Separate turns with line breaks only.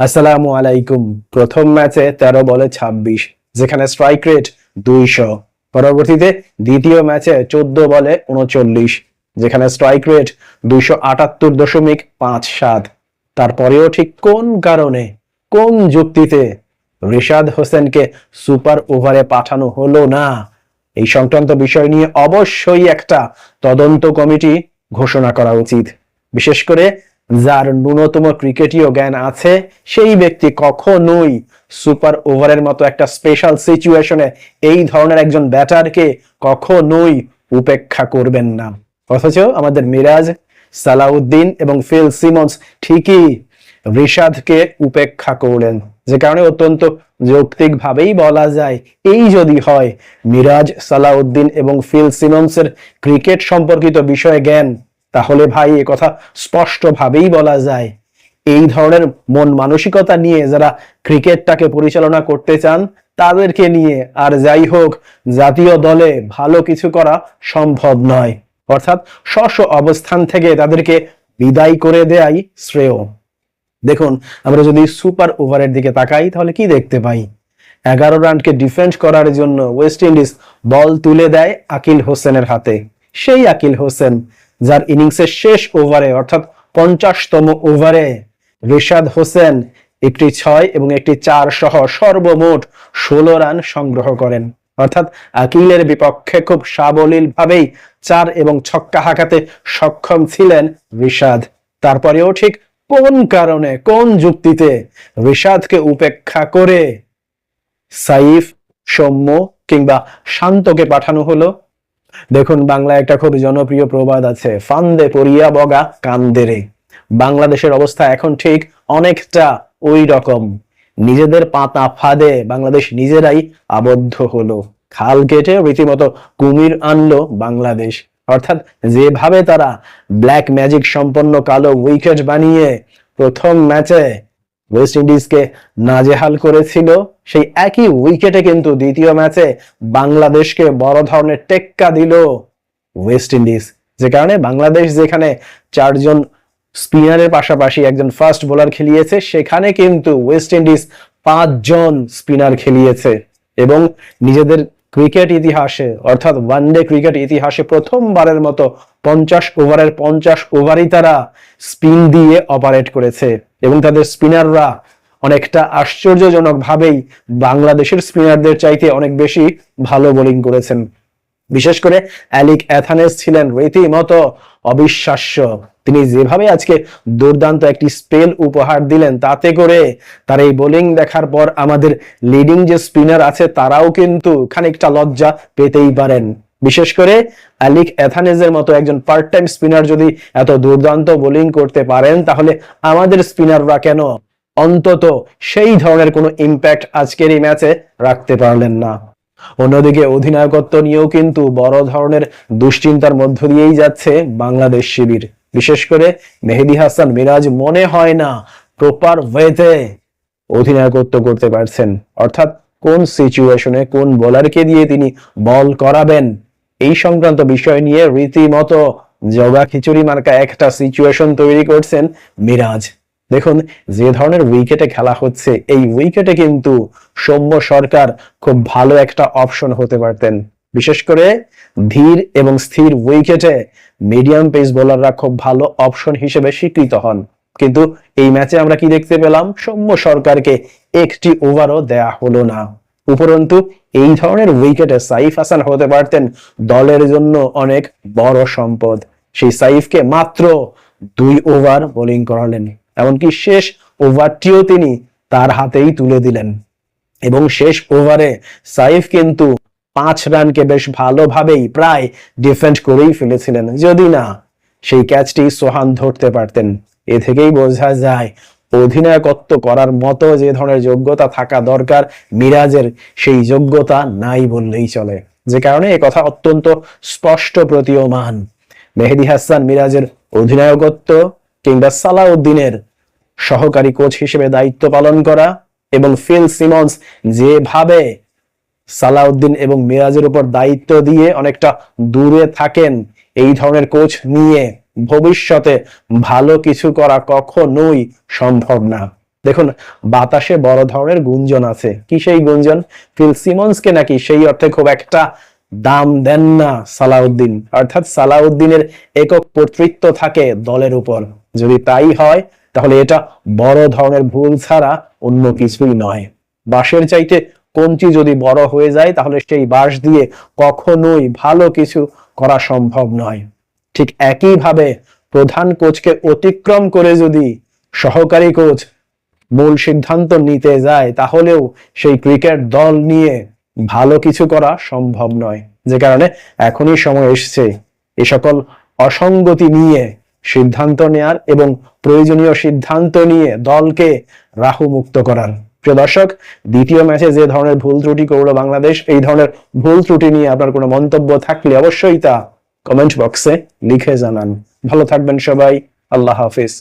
আসসালামু আলাইকুম। প্রথম ম্যাচে তেরো বলে ছাব্বিশ, যেখানে স্ট্রাইক রেট দুইশো। পরবর্তীতে দ্বিতীয় ম্যাচে চোদ্দ বলে উনচল্লিশ, যেখানে স্ট্রাইক রেট দুইশো আটাত্তর দশমিক পাঁচ সাত। তারপরেও ঠিক কোন কারণে, কোন যুক্তিতে রিশাদ হোসেনকে সুপার ওভারে পাঠানো হলো না? এই সংক্রান্ত বিষয় নিয়ে অবশ্যই একটা তদন্ত কমিটি ঘোষণা করা উচিত। বিশেষ করে যার ন্যূনতম ক্রিকেটীয় জ্ঞান আছে, সেই ব্যক্তি কখনোই সুপার ওভারের মতো একটা স্পেশাল সিচুয়েশনে এই ধরনের একজন ব্যাটারকে কখনোই উপেক্ষা করবেন না। অথচ আমাদের মিরাজ, সালাউদ্দিন এবং ফিল সিমন্স ঠিকই ঋষাদকে উপেক্ষা করলেন। যে কারণে অত্যন্ত যৌক্তিকভাবেই বলা যায়, এই যদি হয়, মিরাজ, সালাউদ্দিন এবং ফিল সিমন্সের ক্রিকেট সম্পর্কিত বিষয়ে জ্ঞান তাহলে ভাই, এ কথা স্পষ্টভাবেই বলা যায়। এই ধরনের মন মানসিকতা নিয়ে যারা ক্রিকেটটাকে পরিচালনা করতে চান, তাদেরকে নিয়ে আর যাই হোক, জাতীয় দলে ভালো কিছু করা সম্ভব নয়। অর্থাৎ স্ব অবস্থান থেকে তাদেরকে বিদায় করে দেয়াই শ্রেয়। দেখুন, আমরা যদি সুপার ওভারের দিকে তাকাই, তাহলে কি দেখতে পাই? এগারো রানকে ডিফেন্ড করার জন্য ওয়েস্ট ইন্ডিজ বল তুলে দেয় আকিল হোসেনের হাতে। সেই আকিল হোসেন যার ইনিংসের শেষ ওভারে, অর্থাৎ পঞ্চাশতম ওভারে, রিশাদ হোসেন একটি ছয় এবং একটি চার সহ সর্বমোট ষোলো রান সংগ্রহ করেন। অর্থাৎ আকিলের বিপক্ষে খুব সাবলীল ভাবেই চার এবং ছক্কা হাঁকাতে সক্ষম ছিলেন রিশাদ। তারপরেও ঠিক কোন কারণে, কোন যুক্তিতে রিশাদকে উপেক্ষা করে সাইফ, সৌম্য কিংবা শান্তকে পাঠানো হলো? দেখুন, বাংলায় একটা খুব জনপ্রিয় প্রবাদ আছে, ফান্দে পড়িয়া বগা কান্দেরে বাংলাদেশের অবস্থা এখন ঠিক অনেকটা ওই রকম নিজেদের পাতা ফাঁদে বাংলাদেশ নিজেরাই আবদ্ধ হলো। খাল কেটে রীতিমতো কুমির আনলো বাংলাদেশ। অর্থাৎ যেভাবে তারা ব্ল্যাক ম্যাজিক সম্পন্ন কালো উইকেট বানিয়ে প্রথম ম্যাচে ওয়েস্ট ইন্ডিজকে নাজেহাল করেছিল। সেই একই উইকেটে কিন্তু দ্বিতীয় ম্যাচে বাংলাদেশকে বড় ধরনের টেক্কা দিল ওয়েস্ট ইন্ডিজ যে কারণে বাংলাদেশ যেখানে চারজন স্পিনারের পাশাপাশি একজন ফাস্ট বোলার খেলিয়েছে, সেখানে কিন্তু ওয়েস্ট ইন্ডিজ পাঁচজন স্পিনার খেলিয়েছে। এবং নিজেদের ক্রিকেট ইতিহাসে, অর্থাৎ ওয়ানডে ক্রিকেট ইতিহাসে প্রথমবারের মতো পঞ্চাশ ওভারের পঞ্চাশ ওভারই তারা স্পিন দিয়ে অপারেট করেছে। এবং তাদের স্পিনাররা অনেকটা আশ্চর্যজনক ভাবেই বাংলাদেশের স্পিনারদের চাইতে অনেক বেশি ভালো বোলিং করেছেন। বিশেষ করে অ্যালিক অ্যাথানেস ছিলেন রীতিমতো অবিশ্বাস্য। তিনি যেভাবে আজকে দুর্দান্ত একটি স্পেল উপহার দিলেন, তাতে করে তার এই বোলিং দেখার পর আমাদের লিডিং যে স্পিনার আছে, তারাও কিন্তু খানিকটা লজ্জা পেতেই পারেন। বিশেষ করে অ্যালিক অ্যাথানেজের মতো একজন পার্ট টাইম স্পিনার যদি এত দুর্দান্ত বোলিং করতে পারেন, তাহলে আমাদের স্পিনাররা কেন অন্তত সেই ধরনের কোনো ইম্প্যাক্ট আজকের এই ম্যাচে রাখতে পারলেন না? অন্যদিকে অধিনায়কত্ব নিয়েও কিন্তু বড় ধরনের দুশ্চিন্তার মধ্য দিয়েই যাচ্ছে বাংলাদেশ শিবির। বিশেষ করে মেহেদি হাসান মিরাজ মনে হয় না প্রপার ওয়েতে অধিনায়কত্ব করতে পারছেন। অর্থাৎ কোন সিচুয়েশনে কোন বোলারকে দিয়ে তিনি বল করাবেন? এই সংক্রান্ত বিষয় নিয়ে রীতিমতো জগা খিচুড়ি মার্কা একটা সিচুয়েশন তৈরি করছেন মিরাজ। দেখুন, যে ধরনের উইকেটে খেলা হচ্ছে, এই উইকেটে কিন্তু সৌম্য সরকার খুব ভালো একটা অপশন হতে পারতেন। বিশেষ করে ধীর এবং স্থির উইকেটে মিডিয়াম পেস বোলাররা খুব ভালো অপশন হিসেবে স্বীকৃত হন। কিন্তু এই ম্যাচে আমরা কি দেখতে পেলাম? সৌম্য সরকারকে একটি ওভারও দেয়া হলো না। উপরন্তু, এই ধরনের উইকেটে সাইফ হাসান হতে পারতেন দলের জন্য অনেক বড় সম্পদ। সেই সাইফকে মাত্র দুই ওভার বোলিং করালেন। এমনকি শেষ ওভারটিও তিনি তার হাতেই তুলে দিলেন। এবং শেষ ওভারে সাইফ কিন্তু পাঁচ রানকে বেশ ভালোভাবেই প্রায় ডিফেন্ড করেই ফেলেছিলেন। যদি না, সেই ক্যাচটি সোহান ধরতে পারতেন। এ থেকেই বোঝা যায়, অধিনায়কত্ব করার মতো যে ধরনের যোগ্যতা থাকা দরকার মিরাজের, সেই যোগ্যতা নাই বললেই চলে। যে কারণে কথা অত্যন্ত স্পষ্ট প্রতীয়মান। মেহেদি হাসান মিরাজের অধিনায়কত্ব কিংবা সালাউদ্দিনের সহকারী কোচ হিসেবে দায়িত্ব পালন করা এবং ফিল সিমন্স যেভাবে সালাউদ্দিন এবং মিরাজের উপর দায়িত্ব দিয়ে অনেকটা দূরে থাকেন এই ধরনের কোচ নিয়ে। ভবিষ্যতে ভালো কিছু করা কখনোই সম্ভব না। দেখুন, বাতাসে বড় ধরনের গুঞ্জন আছে। কি সেই গুঞ্জন? ফিল সিমন্সকে নাকি সেই অর্থে খুব একটা দাম দেন না সালাউদ্দিন। অর্থাৎ সালাউদ্দিনের একক কর্তৃত্ব থাকে দলের উপর। যদি তাই হয়, তাহলে এটা বড় ধরনের ভুল ছাড়া অন্য কিছুই নয়। বাঁশের চাইতে কঞ্চি যদি বড় হয়ে যায়, তাহলে সেই বাঁশ দিয়ে কখনোই ভালো কিছু করা সম্ভব নয়। ঠিক একইভাবে প্রধান কোচকে অতিক্রম করে যদি সহকারী কোচ মূল সিদ্ধান্ত নিতে যায়, তাহলেও সেই ক্রিকেট দল নিয়ে ভালো কিছু করা সম্ভব নয়। যে কারণে এখনই সময় এসেছে এ সকল অসঙ্গতি নিয়ে সিদ্ধান্ত নেয়ার এবং প্রয়োজনীয় সিদ্ধান্ত নিয়ে দলকে রাহু মুক্ত করার। প্রিয় দর্শক, দ্বিতীয় ম্যাচে যে ধরনের ভুল ত্রুটি করল বাংলাদেশ, এই ধরনের ভুল ত্রুটি নিয়ে আপনার কোনো মন্তব্য থাকলে অবশ্যই তা কমেন্ট বক্সে লিখে জানান। ভালো থাকবেন সবাই, আল্লাহ হাফিজ।